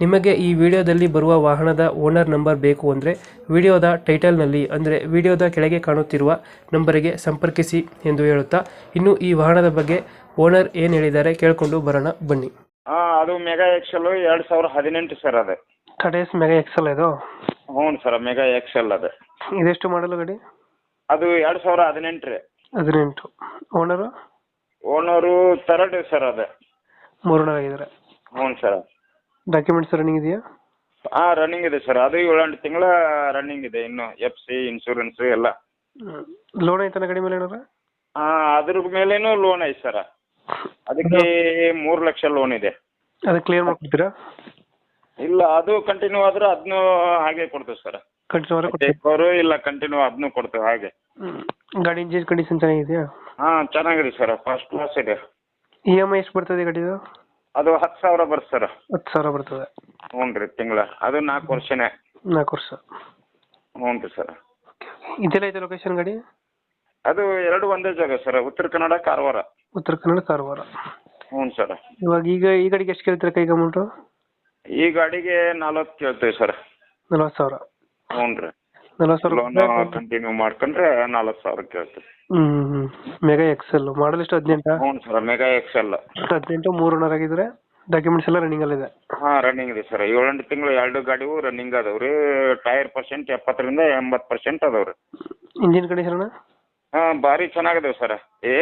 ನಿಮಗೆ ಈ ವಿಡಿಯೋದಲ್ಲಿ ಬರುವ ವಾಹನದ ಓನರ್ ನಂಬರ್ ಬೇಕು ಅಂದರೆ ವಿಡಿಯೋದ ಟೈಟಲ್ನಲ್ಲಿ ಅಂದರೆ ವಿಡಿಯೋದ ಕೆಳಗೆ ಕಾಣುತ್ತಿರುವ ನಂಬರಿಗೆ ಸಂಪರ್ಕಿಸಿ ಎಂದು ಹೇಳುತ್ತಾ ಇನ್ನು ಈ ವಾಹನದ ಬಗ್ಗೆ ಓನರ್ ಏನು ಹೇಳಿದ್ದಾರೆ ಕೇಳಿಕೊಂಡು ಬರೋಣ ಬನ್ನಿ. ಆ ಅದು ಮೆಗಾ ಎಕ್ಸೆಲ್ ಎರಡು ಸಾವಿರ ಹದಿನೆಂಟು ಸರ್ ಅದೇ. ಕಡೇಸ್ ಮೆಗಾ ಎಕ್ಸಲ್ ಇದು? ಹ್ಞೂ ಸರ್ ಮೆಗಾ ಎಕ್ಸೆಲ್ ಅದೇ. ಇದೆಷ್ಟು ಮಾಡಲು ಗಡಿ? ಅದು ಎರಡು ಸಾವಿರ ಹದಿನೆಂಟು ರೀ. ಹದಿನೆಂಟು. ಓನರು? ಓನರು ತರ್ಡ್ ಸರ್ ಅದೇ. ಮೂರು ಆಗಿದ್ದಾರೆ ಹ್ಞೂ ಸರ್. ಡಾಕ್ಯುಮೆಂಟ್ಸ್ ರನ್ನಿಂಗ್ ಇದೆಯಾ? ಆ ರನ್ನಿಂಗ್ ಇದೆ ಸರ್ ಅದು ಏಳೆಂಟು ತಿಂಗಳ ರನ್ನಿಂಗ್ ಇದೆ ಇನ್ನು. ಎಫ್ ಸಿ ಇನ್ಶೂರೆನ್ಸ್ ಎಲ್ಲ. ಲೋನ್ ಐತನ ಗಾಡಿ ಮೇಲೆ ಏನಾರ ಹಾಂ ಅದ್ರ ಮೇಲೇನು ಲೋನ್ ಐತೆ ಸರ್ ಅದಕ್ಕೆ ಮೂರು ಲಕ್ಷ ಲೋನ್ ಇದೆ. ಅದು ಕ್ಲಿಯರ್ ಮಾಡ್ಕೊಡ್ತೀರಾ? ಇಲ್ಲ ಅದು ಕಂಟಿನ್ಯೂ ಆದ್ರೆ ಅದನ್ನು ಹಾಗೆ ಕೊಡ್ತೇವೆ ಸರ್ ಕಂಟಿನ್ಯೂ ಅವರೇ ಇಲ್ಲ ಕಂಟಿನ್ಯೂ ಅದನ್ನು ಕೊಡ್ತೇವೆ ಹಾಗೆ. ಗಾಡಿ ಇಂಜಿನ್ ಕಂಡೀಷನ್ ಚೆನ್ನಾಗಿದೆಯಾ? ಹಾ ಚೆನ್ನಾಗಿದೆ ಸರ್ ಫಸ್ಟ್ ಕ್ಲಾಸ್ ಇದೆ. ಇ ಎಂ ಐ ಎಷ್ಟು ಬರ್ತದೆ ಗಾಡಿದು? ಅದು ಹತ್ತು ಸಾವಿರ ಬರುತ್ತೆ ಸರ್ ಹತ್ತು ಸಾವಿರ ಬರ್ತದೆ. ಹ್ಞೂ ರೀ ತಿಂಗಳ. ಅದು ನಾಲ್ಕು ವರ್ಷನೇ. ನಾಲ್ಕು ವರ್ಷ. ಹ್ಞೂ ರೀ ಸರ್. ಇದೆಲ್ಲ ಐತೆ ಲೊಕೇಶನ್ ಗಾಡಿ? ಅದು ಎರಡು ಒಂದೇ ಜಾಗ ಸರ್ ಉತ್ತರ ಕನ್ನಡ ಕಾರವಾರ. ಉತ್ತರ ಕನ್ನಡ ಕಾರವಾರ. ಹ್ಞೂ ಸರ್. ಇವಾಗ ಈಗ ಈ ಗಾಡಿಗೆ ಎಷ್ಟು ಕೇಳ್ತೀರಾ ಕೈಗೆ ಅಮೌಂಟು ಈ ಗಾಡಿಗೆ ನಲ್ವತ್ತು ಕೇಳ್ತೀವಿ ಸರ್. ನಲ್ವತ್ತು ಸಾವಿರ. ಹ್ಞೂ ರೀ. ನಲ್ವತ್ತು ಸಾವಿರ ಲೋನ್ ಕಂಟಿನ್ಯೂ ಮಾಡ್ಕೊಂಡ್ರೆ ನಾಲ್ಕು ಸಾವಿರ ಕೇಳ್ತೀವಿ ಹ್ಞೂ ಹ್ಞೂ ಮೆಗಾ ಎಕ್ಸೆಲ್ ಮಾಡಲ್ ಎಷ್ಟು ಹದಿನೆಂಟಾ? ಹ್ಞೂ ಸರ್ ಮೆಗಾ ಎಕ್ಸೆಲ್ ಹದಿನೆಂಟು ಮೂರು ಓನರ್ ಆಗಿದ್ರೆ ಡಾಕ್ಯುಮೆಂಟ್ಸ್ ಎಲ್ಲ ರನ್ನಿಂಗಲ್ಲಿದೆ ಹಾಂ ರನ್ನಿಂಗ್ ಇದೆ ಸರ್. ಏಳೆಂಟು ತಿಂಗಳು ಎರಡು ಗಾಡಿಗೂ ರನ್ನಿಂಗ್ ಅದಾವೆ ರೀ. ಟೈರ್ ಪರ್ಸೆಂಟ್ ಎಪ್ಪತ್ತರಿಂದ ಎಂಬತ್ತು ಪರ್ಸೆಂಟ್ ಅದಾವೆ ರೀ. ಇಂಜಿನ್ ಕಂಡೀಷನ್ ಹಾಂ ಭಾರಿ ಚೆನ್ನಾಗಿದೆ ಸರ್. ಏ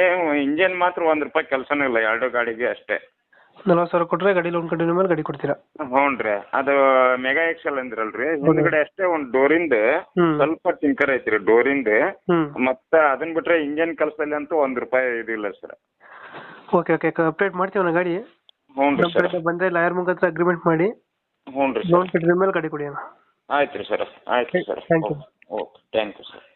ಇಂಜಿನ್ ಮಾತ್ರ ಒಂದು ರೂಪಾಯಿ ಕೆಲಸನೇ ಇಲ್ಲ ಎರಡು ಗಾಡಿಗೆ ಅಷ್ಟೇ. ನಲ್ವತ್ತು ಸಾವಿರ ಕೊಟ್ಟರೆ ಗಾಡಿ ಲೋನ್ ಕಂಟಿನ್ಯೂ ಮೇಲೆ ಗಾಡಿ ಕೊಡ್ತೀರಾ? ಹ್ಞೂ ರೀ ಅದು ಮೆಗಾ ಎಕ್ಸೆಲ್ ಅಂದ್ರಲ್ರಿ. ಹಿಂದ್ಗಡೆ ಅಷ್ಟೇ ಒಂದು ಡೋರಿಂದ ಹ್ಮ್. ಸ್ವಲ್ಪ ಟಿಂಕರ್ ಐತ್ರಿ ಡೋರಿಂದ ಹ್ಞೂ ಮತ್ತೆ ಅದನ್ನ ಬಿಟ್ರೆ ಇಂಜನ್ ಕೆಲಸದಲ್ಲಿ ಅಂತೂ ಒಂದು ರೂಪಾಯಿ ಇದಿಲ್ಲ ಸರ್. ಓಕೆ ಓಕೆ ಅಪ್ಡೇಟ್ ಮಾಡ್ತೀವಿ ಗಾಡಿ. ಹ್ಞೂ ರೀ ನಮ್ಮ ಸರ್. ಕಡೆಯಿಂದ ಬಂದರೆ ಲಾಯರ್ ಮುಖಾಂತರ ಅಗ್ರಿಮೆಂಟ್ ಮಾಡಿ ಹ್ಞೂ ರೀ ಲೋನ್ ಸರ್. ಕಟ್ಟಿದ ಮೇಲೆ ಗಾಡಿ ಕೊಡಿ ಅಣ್ಣ. ಆಯ್ತು ರೀ ಸರ್ ಆಯ್ತು sir. Thank you okay thank you sir